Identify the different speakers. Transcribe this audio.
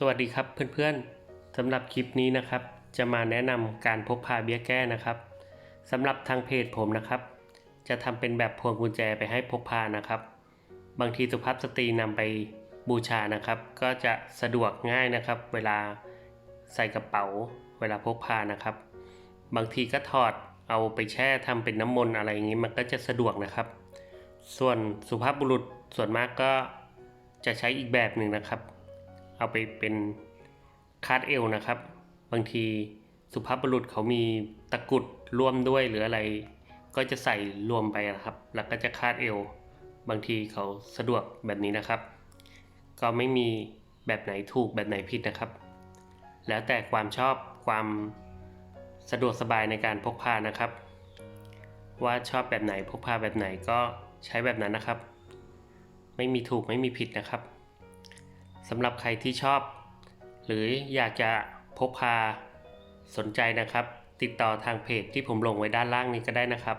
Speaker 1: สวัสดีครับเพื่อนๆสำหรับคลิปนี้นะครับ จะมาแนะนำการพกพาเบี้ยแก้นะครับสำหรับทางเพจผมนะครับ จะทำเป็นแบบพวงกุญแจไปให้พกพานะครับ บางทีสุภาพสตรีนำไปบูชานะครับ ก็จะสะดวกง่ายนะครับ เวลาใส่กระเป๋า เวลาพกพานะครับ บางทีก็ถอดเอาไปแช่ทำเป็นน้ำมนต์อะไรอย่างนี้มันก็จะสะดวกนะครับ ส่วนสุภาพบุรุษส่วนมากก็จะใช้อีกแบบหนึ่งนะครับ เอาไปเป็นคาดเอวนะครับ บางทีสุภาพบุรุษเขามีตะกุดร่วมด้วยหรืออะไร ก็จะใส่รวมไปนะครับ แล้วก็จะคาดเอว บางทีเขาสะดวกแบบนี้นะครับ ก็ไม่มีแบบไหนถูกแบบไหนผิดนะครับ แล้วแต่ความชอบความสะดวกสบายในการพกพานะครับ ว่าชอบแบบไหนพกพาแบบไหนก็ใช้แบบนั้นนะครับ ไม่มีถูกไม่มีผิดนะครับ สำหรับใครที่ชอบ หรืออยากจะพกพาสนใจนะครับ ติดต่อทางเพจที่ผมลงไว้ด้านล่างนี้ก็ได้นะครับ